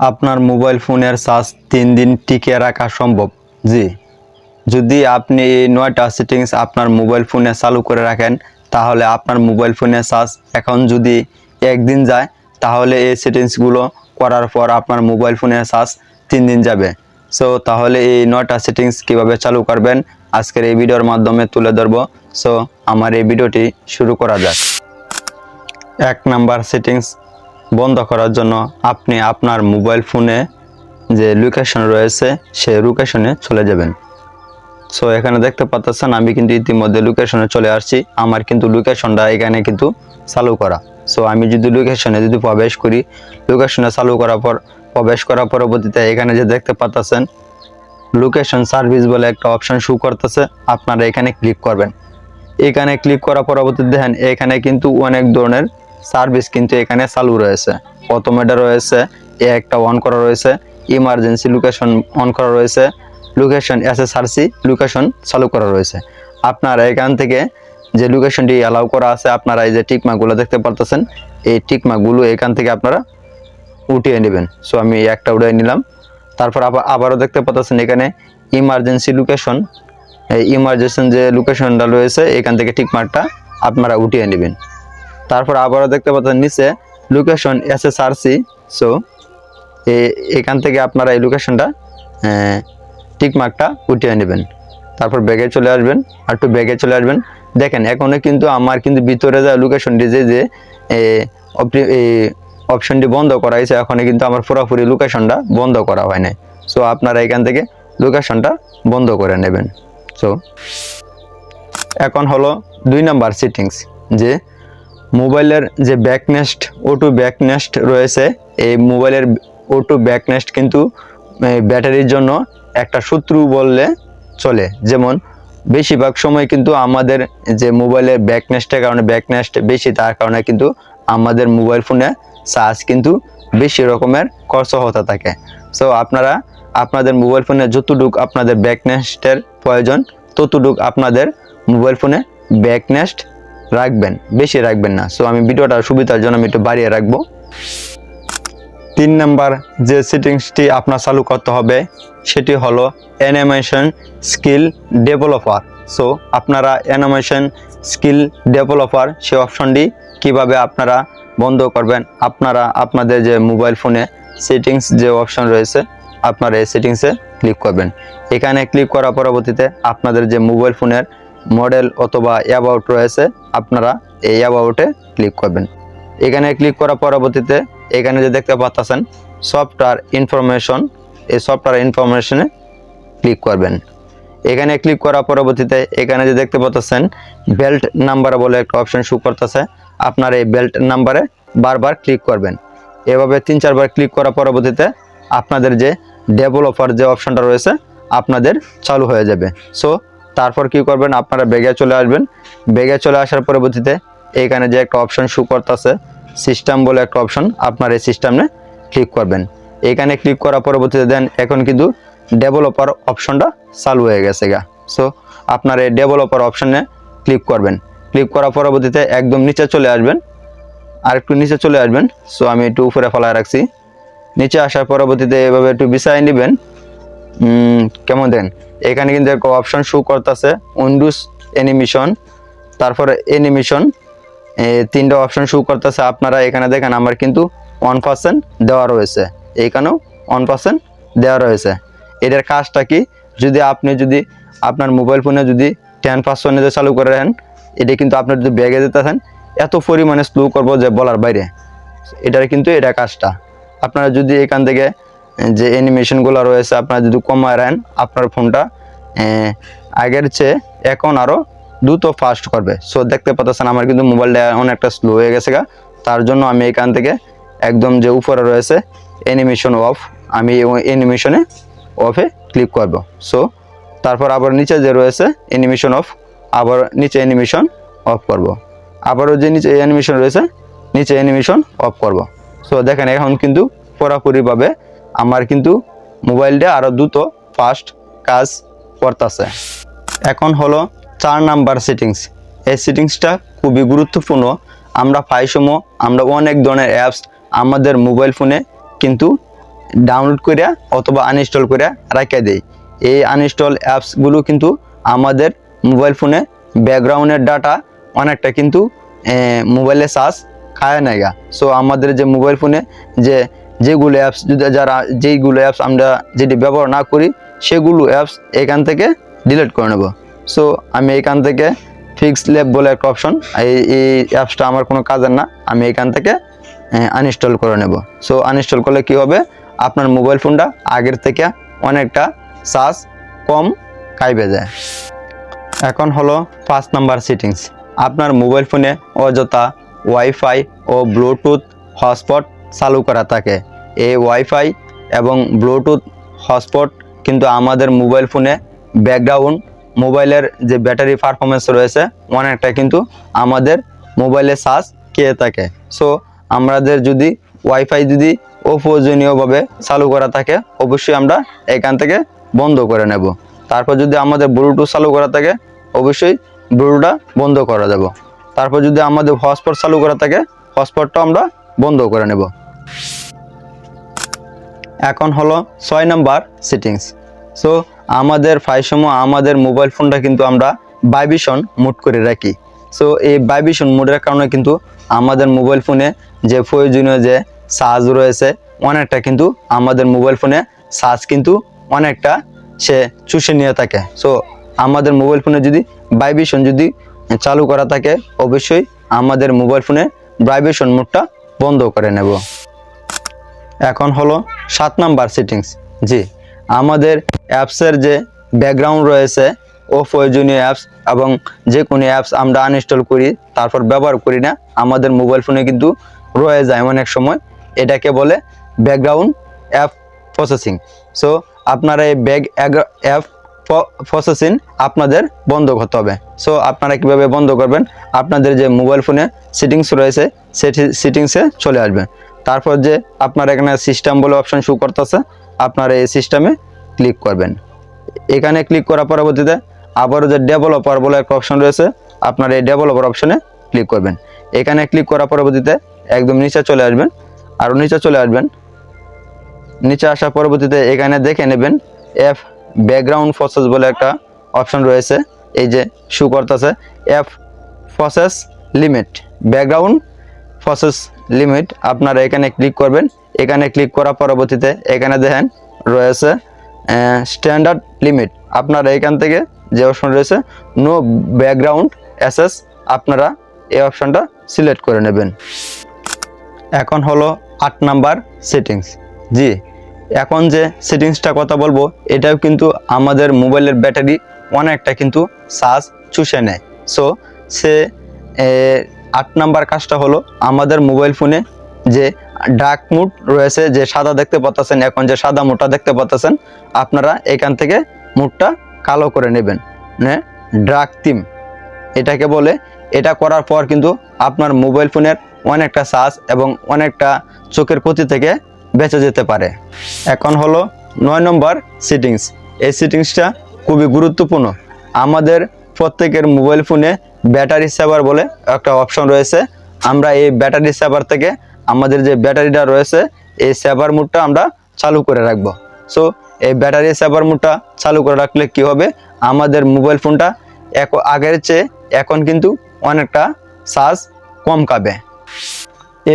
আপনার মোবাইল ফোনের চার্জ তিন দিন টিকিয়ে রাখা সম্ভব? জি। যদি আপনি এই নয়টা সেটিংস আপনার মোবাইল ফোনে চালু করে রাখেন, তাহলে আপনার মোবাইল ফোনে চার্জ এখন যদি একদিন যায়, তাহলে এই সেটিংসগুলো করার পর আপনার মোবাইল ফোনের চার্জ তিন দিন যাবে। সো, তাহলে এই নয়টা সেটিংস কীভাবে চালু করবেন, আজকের এই ভিডিওর মাধ্যমে তুলে ধরবো। সো, আমার এই ভিডিওটি শুরু করা যাক। এক নাম্বার সেটিংস বন্ধ করার জন্য আপনি আপনার মোবাইল ফোনে যে লোকেশন রয়েছে, সেই লোকেশনে চলে যাবেন। সো এখানে দেখতে পাচ্ছেন, আমি কিন্তু ইতিমধ্যে লোকেশনে চলে আসছি। আমার কিন্তু লোকেশনটা এখানে কিন্তু চালু করা। সো আমি যদি লোকেশনে যদি প্রবেশ করি লোকেশনে চালু করার পর, প্রবেশ করার পরবর্তীতে এখানে যে দেখতে পাচ্ছেন লোকেশন সার্ভিস বলে একটা অপশন শু করতেছে। আপনারা এখানে ক্লিক করবেন। এখানে ক্লিক করার পরবর্তীতে দেখেন, এখানে কিন্তু অনেক ধরনের সার্ভিস কিন্তু এখানে চালু রয়েছে। প্রথম এটা রয়েছে, এ একটা অন করা রয়েছে ইমার্জেন্সি লোকেশন অন করা রয়েছে লোকেশন এসএসআরসি লোকেশন চালু করা রয়েছে। আপনারা এখান থেকে যে লোকেশনটি অ্যালাউ করা আছে, আপনারা এই যে টিকমাগুলো দেখতে পারতেছেন, এই টিকমাগুলো এখান থেকে আপনারা উঠিয়ে নেবেন। সো আমি একটা উঠিয়ে নিলাম। তারপর আবার আবারও দেখতে পাচ্ছেন এখানে ইমার্জেন্সি লোকেশন এই ইমার্জেন্সি যে লোকেশনটা রয়েছে, এখান থেকে টিকমার্কটা আপনারা উঠিয়ে নেবেন। তারপর আবারও দেখতে পাচ্ছেন নিচে location S S R C so এখান থেকে আপনারা এই লোকেশনটা টিকমার্কটা উঠিয়ে নেবেন। তারপর ব্যাগে চলে আসবেন আর একটু ব্যাগে চলে আসবেন। দেখেন এখনও কিন্তু আমার কিন্তু ভিতরে যা লোকেশনটি যে যে অপশনটি বন্ধ করা হয়েছে এখন কিন্তু আমার পুরোপুরি লোকেশনটা বন্ধ করা হয় নাই। সো আপনারা এখান থেকে লোকেশনটা বন্ধ করে নেবেন। সো এখন হলো দুই নাম্বার সিটিংস যে মোবাইলের যে ব্যাকনেস্ট ওটু ব্যাকনেস্ট রয়েছে, এই মোবাইলের ওটু ব্যাকনেস্ট কিন্তু ব্যাটারির জন্য একটা শত্রু বললে চলে। যেমন, বেশিরভাগ সময় কিন্তু আমাদের যে মোবাইলের ব্যাকনেস্টের কারণে, ব্যাকনেস্ট বেশি, তার কারণে কিন্তু আমাদের মোবাইল ফোনে চার্জ কিন্তু বেশি রকমের খরচ হতে থাকে। সো আপনারা, আপনাদের মোবাইল ফোনে যতটুক আপনাদের ব্যাকনেস্টের প্রয়োজন, ততটুক আপনাদের মোবাইল ফোনে ব্যাকনেস্ট রাখবেন, বেশি রাখবেন না। সো আমি ভিডিওটার সুবিধার জন্য আমি একটু বাড়িয়ে রাখব। তিন নাম্বার যে সেটিংসটি আপনার চালু করতে হবে, সেটি হলো অ্যানিমেশন স্কিল ডেভেলপার সো আপনারা অ্যানিমেশন স্কিল ডেভেলপার সে অপশনটি কীভাবে আপনারা বন্ধ করবেন, আপনারা আপনাদের যে মোবাইল ফোনে সেটিংস যে অপশন রয়েছে, আপনারা এই সেটিংসে ক্লিক করবেন। এখানে ক্লিক করার পরবর্তীতে আপনাদের যে মোবাইল ফোনের মডেল অথবা অ্যাবাউট রয়েছে, আপনারা এই অ্যাবাউটে ক্লিক করবেন। এখানে ক্লিক করার পরবর্তীতে এখানে যে দেখতে পাচ্ছেন সফটওয়্যার ইনফরমেশন এই সফটওয়্যার ইনফরমেশনে ক্লিক করবেন। এখানে ক্লিক করার পরবর্তীতে এখানে যে দেখতে পাচ্ছেন বেল্ট নাম্বার বলে একটা অপশন শু করতেছে, আপনার এই বেল্ট নাম্বারে বারবার ক্লিক করবেন। এভাবে তিন চারবার ক্লিক করার পরবর্তীতে আপনাদের যে ডেভেলপার যে অপশনটা রয়েছে, আপনাদের চালু হয়ে যাবে। সো তারপর কি করবেন? আপনারা বেগে চলে আসবেন। বেগে চলে আসার পরবর্তীতে এখানে যে একটা অপশন শু করতেছে সিস্টেম বলে একটা অপশন আপনার এই সিস্টেমে ক্লিক করবেন। এখানে ক্লিক করার পরবর্তীতে দেন, এখন কিন্তু ডেভেলপার অপশনটা চালু হয়ে গেছে গা। সো আপনার এই ডেভেলপার অপশনে ক্লিক করবেন। ক্লিক করার পরবর্তীতে একদম নিচে চলে আসবেন। আর একটু নিচে চলে আসবেন। সো আমি একটু উপরে ফেলায় রাখছি। নিচে আসার পরবর্তীতে এভাবে একটু বিছাই নেবেন। কেমন দেন? এখানে কিন্তু একটা অপশন শু করতেছে উইন্ডোজ অ্যানিমেশন তারপরে অ্যানিমেশন তিনটা অপশন শো করতেছে, আপনারা এখানে দেখেন আমার কিন্তু ওয়ান পার্সেন্ট দেওয়া রয়েছে। এইখানেও ওয়ান পার্সেন্ট দেওয়া রয়েছে। এটার কাজটা কি? যদি আপনি যদি আপনার মোবাইল ফোনে যদি টেন পার্সেন্টে চালু করে রাখেন, এটা কিন্তু আপনি যদি ব্যাগে দিতেছেন এত পরিমাণে স্লো করব যে বলার বাইরে। এটার কিন্তু এটা কাজটা। আপনারা যদি এখান থেকে যে অ্যানিমেশনগুলো রয়েছে, আপনারা যদি কমায় রাখেন, আপনার ফোনটা আগের চেয়ে এখন আরও দ্রুত ফাস্ট করবে। সো দেখতে পাচ্ছেন আমার কিন্তু মোবাইলটা অনেকটা স্লো হয়ে গেছে গা। তার জন্য আমি এখান থেকে একদম যে উপরে রয়েছে অ্যানিমেশন অফ আমি অ্যানিমেশনে অফে ক্লিক করব। সো তারপর আবার নিচে যে রয়েছে অ্যানিমেশন অফ আবার নিচে অ্যানিমেশন অফ করব। আবারও যে নিচে অ্যানিমেশন রয়েছে, নিচে অ্যানিমেশন অফ করব। সো দেখেন এখন কিন্তু পুরোপুরিভাবে আমার কিন্তু মোবাইলটা আরও দ্রুত ফাস্ট কাজ করতেছে। এখন হলো চার নাম্বার সেটিংস এই সেটিংসটা খুবই গুরুত্বপূর্ণ। আমরা সময় আমরা অনেক ধরনের অ্যাপস আমাদের মোবাইল ফোনে কিন্তু ডাউনলোড করে অথবা আনইনস্টল করে রাখে দেই। এই আনইনস্টল অ্যাপসগুলো কিন্তু আমাদের মোবাইল ফোনে ব্যাকগ্রাউন্ডের ডাটা অনেকটা কিন্তু মোবাইলে চার্জ খায় নেগা সো আমাদের যে মোবাইল ফোনে যে, যেগুলো অ্যাপস যদি যারা, যেইগুলো অ্যাপস আমরা যেটি ব্যবহার না করি সেগুলো অ্যাপস এখান থেকে ডিলিট করে নেব। সো আমি এখান থেকে ফিক্স ল্যাব বলে একটা অপশন এই এই অ্যাপসটা আমার কোনো কাজের না, আমি এখান থেকে আনইনস্টল করে নেব। সো আনইনস্টল করলে কি হবে? আপনার মোবাইল ফোনটা আগের থেকে অনেকটা চার্জ কম খাইবে যায়। এখন হলো পাঁচ নাম্বার সেটিংস আপনার মোবাইল ফোনে অযথা ওয়াইফাই ও ব্লুটুথ হটস্পট চালু করা থাকে। এই ওয়াইফাই এবং ব্লুটুথ হটস্পট কিন্তু আমাদের মোবাইল ফোনে ব্যাকগ্রাউন্ড মোবাইলের যে ব্যাটারি পারফরমেন্স রয়েছে অনেকটা কিন্তু আমাদের মোবাইলে চার্জ খেয়ে থাকে। সো আমাদের যদি ওয়াইফাই যদি অপ্রয়োজনীয়ভাবে চালু করা থাকে, অবশ্যই আমরা এখান থেকে বন্ধ করে নেব। তারপর যদি আমাদের ব্লুটুথ চালু করা থাকে, অবশ্যই ব্লুটুথটা বন্ধ করা যাব তারপর যদি আমাদের হটস্পট চালু করা থাকে হটস্পটটা আমরা বন্ধ করে নেব। এখন হলো ছয় নাম্বার সেটিংস সো আমাদের সময় আমাদের মোবাইল ফোনটা কিন্তু আমরা ভাইব্রেশন মুড করে রাখি। সো এই ভাইব্রেশন মুডের কারণে কিন্তু আমাদের মোবাইল ফোনে যে প্রয়োজনীয় যে চার্জ রয়েছে, অনেকটা কিন্তু আমাদের মোবাইল ফোনে চার্জ কিন্তু অনেকটা সে চুষে নিয়ে থাকে। সো আমাদের মোবাইল ফোনে যদি ভাইব্রেশন যদি চালু করা থাকে, অবশ্যই আমাদের মোবাইল ফোনে ভাইব্রেশন মুডটা বন্ধ করে নেব। এখন হলো সাত নাম্বার সেটিংস জি, আমাদের অ্যাপসের যে ব্যাকগ্রাউন্ড রয়েছে, ও প্রয়োজনীয় অ্যাপস এবং যে কোনো অ্যাপস আমরা আনইনস্টল করি, তারপর ব্যবহার করি না, আমাদের মোবাইল ফোনে কিন্তু রয়ে যায় অনেক সময়। এটাকে বলে ব্যাকগ্রাউন্ড অ্যাপ প্রসেসিং সো আপনারা এই ব্যাগ অ্যাপ প্রসেসিং আপনাদের বন্ধ করতে হবে। সো আপনারা কীভাবে বন্ধ করবেন? আপনাদের যে মোবাইল ফোনে সেটিংস রয়েছে, সেটি সেটিংসে চলে আসবেন তারপর যে আপনার এখানে সিস্টেম বলে অপশন শু করতেছে, আপনার এই সিস্টেমে ক্লিক করবেন। এখানে ক্লিক করার পরবর্তীতে আবারও যে ডেভেলপার বলে একটা অপশন রয়েছে, আপনার এই ডেভেলপার অপশনে ক্লিক করবেন। এখানে ক্লিক করার পরবর্তীতে একদম নিচে চলে আসবেন। আরও নিচে চলে আসবেন। নিচে আসার পরবর্তীতে এখানে দেখে নেবেন এফ ব্যাকগ্রাউন্ড প্রসেস বলে একটা অপশন রয়েছে। এই যে শু করতেছে F process limit background process limit আপনারা এখানে ক্লিক করবেন। এখানে ক্লিক করার পরবর্তীতে এখানে দেখেন রয়েছে স্ট্যান্ডার্ড লিমিট আপনারা এখান থেকে যে অপশন রয়েছে নো ব্যাকগ্রাউন্ড অ্যাসেস আপনারা এই অপশনটা সিলেক্ট করে নেবেন। এখন হলো আট নাম্বার সেটিংস জি, এখন যে সেটিংসটা কথা বলব, এটাও কিন্তু আমাদের মোবাইলের ব্যাটারি অনেকটা কিন্তু চার্জ চুষে নেয়। সো সে আট নাম্বার কাজটা হলো আমাদের মোবাইল ফোনে যে ডার্ক মুড রয়েছে, যে সাদা দেখতে পাচ্ছেন এখন যে সাদা মুডটা দেখতে পাচ্ছেন আপনারা এখান থেকে মুডটা কালো করে নেবেন। মানে ডার্ক থিম এটাকে বলে, এটা করার পর কিন্তু আপনার মোবাইল ফোনের অনেকটা চার্জ এবং অনেকটা চোখের ক্ষতি থেকে বেঁচে যেতে পারে। এখন হলো নয় নম্বর সিটিংস এই সিটিংসটা খুবই গুরুত্বপূর্ণ। আমাদের প্রত্যেকের মোবাইল ফোনে ব্যাটারি সেভার বলে একটা অপশন রয়েছে। আমরা এই ব্যাটারি সেভার থেকে আমাদের যে ব্যাটারিটা রয়েছে, এই সেভার মুডটা আমরা চালু করে রাখব। সো এই ব্যাটারি সেভার মুডটা চালু করে রাখলে কি হবে? আমাদের মোবাইল ফোনটা এক আগের চেয়ে এখন কিন্তু অনেকটা চার্জ কম খাবে।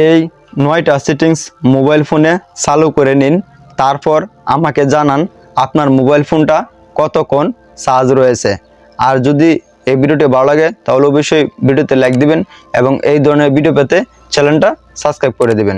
এই নয়টা সেটিংস মোবাইল ফোনে চালু করে নিন। তারপর আমাকে জানান আপনার মোবাইল ফোনটা কতক্ষণ চার্জ রয়েছে। আর যদি এই ভিডিওটি ভালো লাগে, তাহলে অবশ্যই ভিডিওতে লাইক দিবেন এবং এই ধরনের ভিডিও পেতে চ্যানেলটা সাবস্ক্রাইব করে দিবেন।